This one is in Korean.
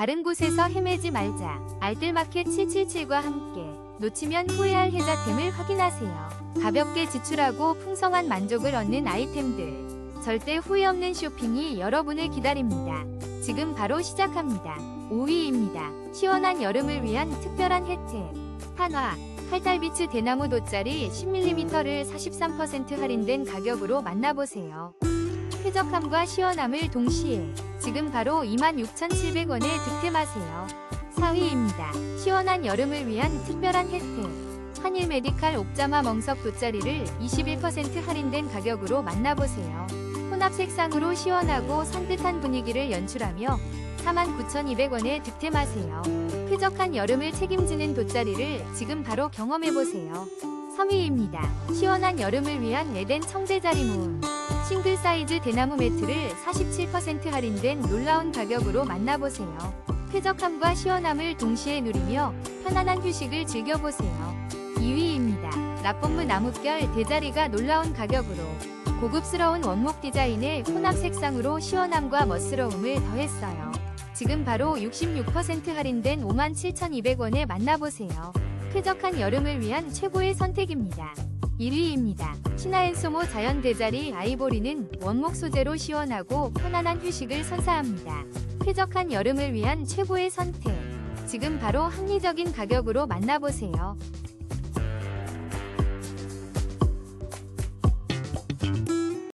다른 곳에서 헤매지 말자. 알뜰마켓 777과 함께 놓치면 후회할 혜자템을 확인하세요. 가볍게 지출하고 풍성한 만족을 얻는 아이템들. 절대 후회 없는 쇼핑이 여러분을 기다립니다. 지금 바로 시작합니다. 5위입니다. 시원한 여름을 위한 특별한 혜택. 한화, 칼달비츠 대나무 돗자리 10mm를 43% 할인된 가격으로 만나보세요. 쾌적함과 시원함을 동시에 지금 바로 26,700원에 득템하세요. 4위입니다. 시원한 여름을 위한 특별한 혜택. 한일 메디칼 옥자마 멍석 돗자리를 21% 할인된 가격으로 만나보세요. 혼합 색상으로 시원하고 산뜻한 분위기를 연출하며 49,200원에 득템하세요. 쾌적한 여름을 책임지는 돗자리를 지금 바로 경험해보세요. 3위입니다. 시원한 여름을 위한 에덴 청대자리 모음. 싱글 사이즈 대나무 매트를 47% 할인된 놀라운 가격으로 만나보세요. 쾌적함과 시원함을 동시에 누리며 편안한 휴식을 즐겨보세요. 2위입니다. 라pom무 나무결 대자리가 놀라운 가격으로 고급스러운 원목 디자인의 혼합 색상으로 시원함과 멋스러움을 더했어요. 지금 바로 66% 할인된 57,200원에 만나보세요. 쾌적한 여름을 위한 최고의 선택입니다. 1위입니다. 신화앤소모 자연 대자리 아이보리는 원목 소재로 시원하고 편안한 휴식을 선사합니다. 쾌적한 여름을 위한 최고의 선택. 지금 바로 합리적인 가격으로 만나보세요.